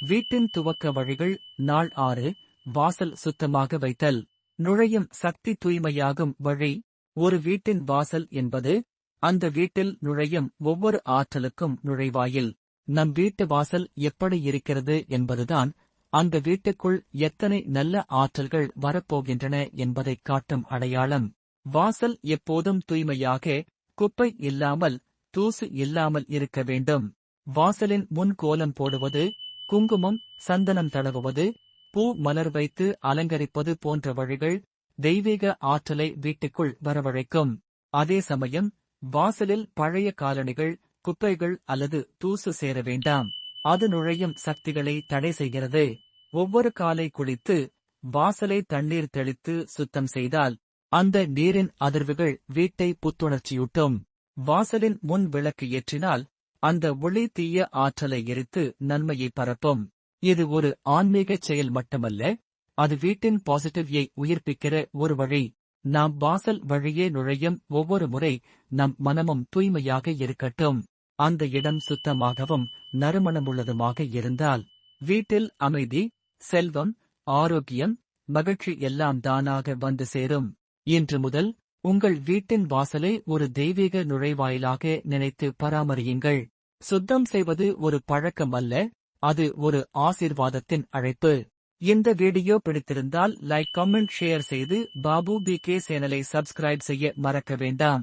வீட்டின் துவக்க வழிகள் நாள் ஆறு வாசல் சுத்தமாக வைத்தல். நுழையும் சக்தி தூய்மையாகும் வழி ஒரு வீட்டின் வாசல் என்பது அந்த வீட்டில் நுழையும் ஒவ்வொரு ஆற்றலுக்கும் நுழைவாயில். நம் வீட்டு வாசல் எப்படி இருக்கிறது என்பதுதான் அந்த வீட்டுக்குள் எத்தனை நல்ல ஆற்றல்கள் வரப்போகின்றன என்பதைக் காட்டும் அடையாளம். வாசல் எப்போதும் தூய்மையாக குப்பை இல்லாமல் தூசு இல்லாமல் இருக்க வேண்டும். வாசலின் முன் கோலம் போடுவது குங்குமம் சந்தனம் தடவுவது பூ மலர் வைத்து அலங்கரிப்பது போன்ற வழிகள் தெய்வீக ஆற்றலை வீட்டுக்குள் வரவழைக்கும். அதே சமயம் வாசலில் பழைய காலணிகள் குப்பைகள் அல்லது தூசு சேர வேண்டாம். அது நுழையும் சக்திகளை தடை செய்கிறது. ஒவ்வொரு காலை குளித்து வாசலை தண்ணீர் தெளித்து சுத்தம் செய்தால் அந்த நீரின் அதிர்வுகள் வீட்டை புத்துணர்ச்சியூட்டும். வாசலின் முன் விளக்கு ஏற்றினால் அந்த ஒளி தீய ஆற்றலை எரித்து நன்மையை பரப்பும். இது ஒரு ஆன்மீக செயல் மட்டுமல்ல அது வீட்டின் பாசிட்டிவ்யை உயிர்ப்பிக்கிற ஒரு வழி. நாம் வாசல் வழியே நுழையும் ஒவ்வொரு முறை நம் மனமும் தூய்மையாக இருக்கட்டும். அந்த இடம் சுத்தமாகவும் நறுமணமுள்ளதுமாக இருந்தால் வீட்டில் அமைதி செல்வம் ஆரோக்கியம் மகிழ்ச்சி எல்லாம் தானாக வந்து சேரும். இன்று முதல் உங்கள் வீட்டின் வாசலை ஒரு தெய்வீக நுழைவாயிலாக நினைத்து பராமரியுங்கள். சுத்தம் செய்வது ஒரு பழக்கம் அல்ல அது ஒரு ஆசீர்வாதத்தின் அழைப்பு. இந்த வீடியோ பிடித்திருந்தால் லைக் கமெண்ட் ஷேர் செய்து பாபு பி கே சேனலை சப்ஸ்கிரைப் செய்ய மறக்க வேண்டாம்.